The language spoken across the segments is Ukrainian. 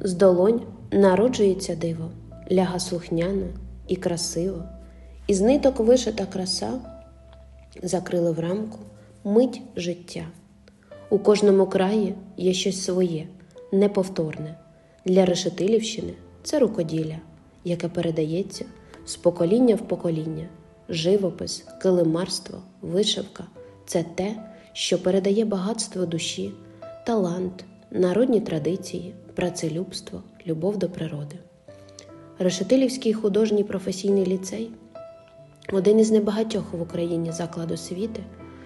З долонь народжується диво, ляга слухняно і красиво, із ниток вишита краса, закрили в рамку мить життя. У кожному краї є щось своє, неповторне. Для Решетилівщини це рукоділля, яке передається з покоління в покоління. Живопис, килимарство, вишивка це те, що передає багатство душі, талант, народні традиції, працелюбство, любов до природи. Решетилівський художній професійний ліцей один із небагатьох в Україні заклад освіти,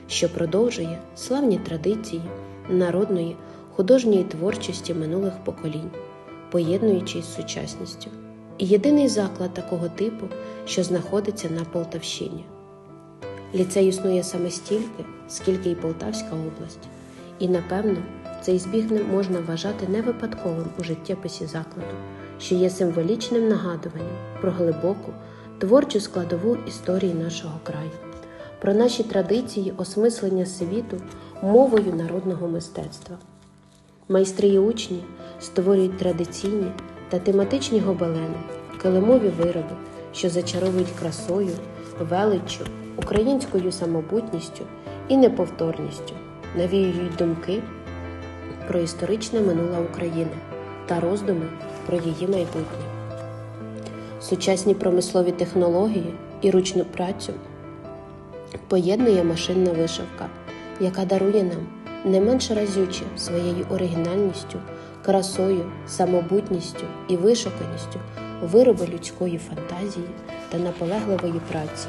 що продовжує славні традиції народної художньої творчості минулих поколінь, поєднуючись з сучасністю. І єдиний заклад такого типу, що знаходиться на Полтавщині. Ліцей існує саме стільки, скільки й Полтавська область, і напевно цей збіг можна вважати не випадковим у життєписі закладу, що є символічним нагадуванням про глибоку творчу складову історії нашого краю, про наші традиції осмислення світу мовою народного мистецтва. Майстри і учні створюють традиційні та тематичні гобелени, килимові вироби, що зачаровують красою, величчю, українською самобутністю і неповторністю, навіюють думки про історичне минуле України та роздуми про її майбутнє. Сучасні промислові технології і ручну працю поєднує машинна вишивка, яка дарує нам не менш разюче своєю оригінальністю, красою, самобутністю і вишуканістю вироби людської фантазії та наполегливої праці.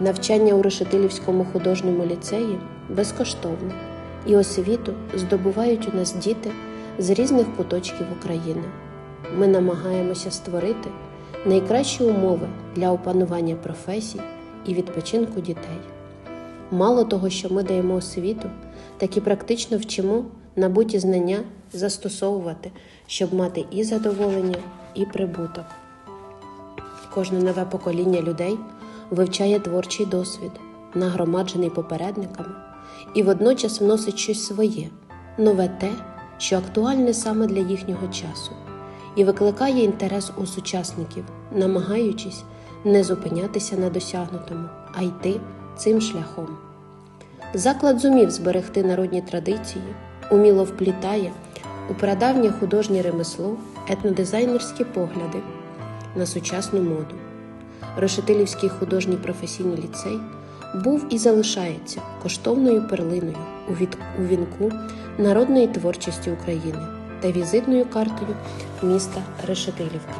Навчання у Решетилівському художньому ліцеї безкоштовне, і освіту здобувають у нас діти з різних куточків України. Ми намагаємося створити найкращі умови для опанування професій і відпочинку дітей. Мало того, що ми даємо освіту, так і практично вчимо набуті знання застосовувати, щоб мати і задоволення, і прибуток. Кожне нове покоління людей вивчає творчий досвід, нагромаджений попередниками, і водночас вносить щось своє, нове те, що актуальне саме для їхнього часу, і викликає інтерес у сучасників, намагаючись не зупинятися на досягнутому, а йти цим шляхом. Заклад зумів зберегти народні традиції, уміло вплітає у прадавнє художнє ремесло етнодизайнерські погляди на сучасну моду. Решетилівський художній професійний ліцей був і залишається коштовною перлиною у, від... у вінку народної творчості України та візитною картою міста Решетилівка.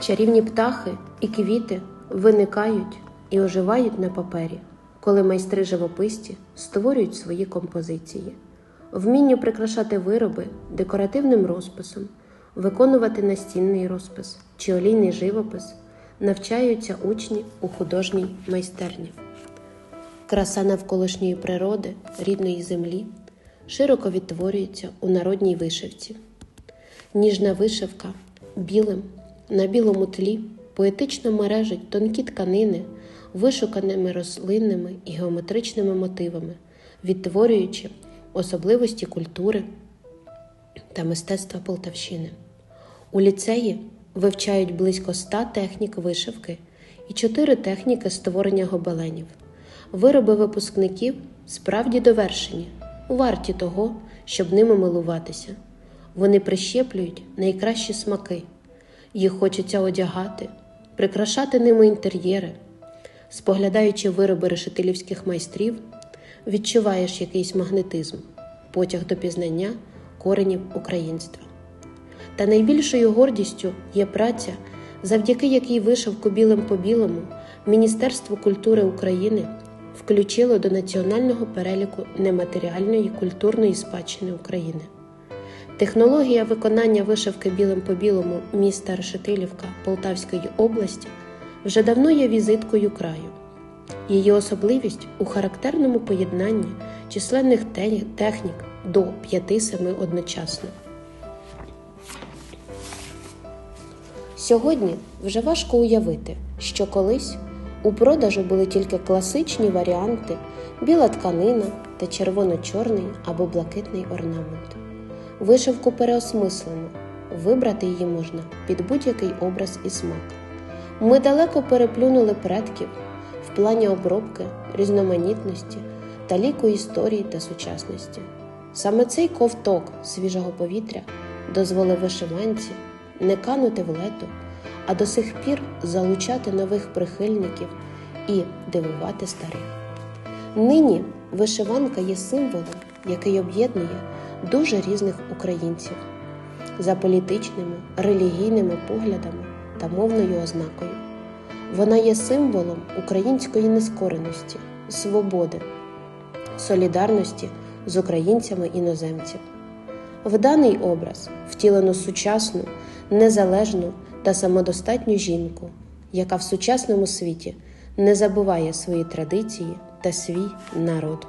Чарівні птахи і квіти виникають і оживають на папері, коли майстри живописці створюють свої композиції. Вмінню прикрашати вироби декоративним розписом, виконувати настінний розпис чи олійний живопис навчаються учні у художній майстерні. Краса навколишньої природи, рідної землі широко відтворюється у народній вишивці. Ніжна вишивка білим на білому тлі поетично мережить тонкі тканини вишуканими рослинними і геометричними мотивами, відтворюючи особливості культури та мистецтва Полтавщини. У ліцеї вивчають близько ста технік вишивки і чотири техніки створення гобеленів. Вироби випускників справді довершені, варті того, щоб ними милуватися. Вони прищеплюють найкращі смаки, їх хочеться одягати, прикрашати ними інтер'єри. Споглядаючи вироби решетилівських майстрів, відчуваєш якийсь магнетизм, потяг до пізнання коренів українства. Та найбільшою гордістю є праця, завдяки якій вишивку білим по білому Міністерство культури України включило до національного переліку нематеріальної культурної спадщини України. Технологія виконання вишивки білим по білому міста Решетилівка Полтавської області вже давно є візиткою краю. Її особливість у характерному поєднанні численних технік до 5-7 одночасно. Сьогодні вже важко уявити, що колись у продажу були тільки класичні варіанти, біла тканина та червоно-чорний або блакитний орнамент. Вишивку переосмислено, вибрати її можна під будь-який образ і смак. Ми далеко переплюнули предків в плані обробки, різноманітності та ліку історії та сучасності. Саме цей ковток свіжого повітря дозволив вишиванці не канути в лету, а до сих пір залучати нових прихильників і дивувати старих. Нині вишиванка є символом, який об'єднує дуже різних українців за політичними, релігійними поглядами та мовною ознакою. Вона є символом української нескореності, свободи, солідарності з українцями іноземців. В даний образ втілено сучасну, незалежну та самодостатню жінку, яка в сучасному світі не забуває свої традиції та свій народ.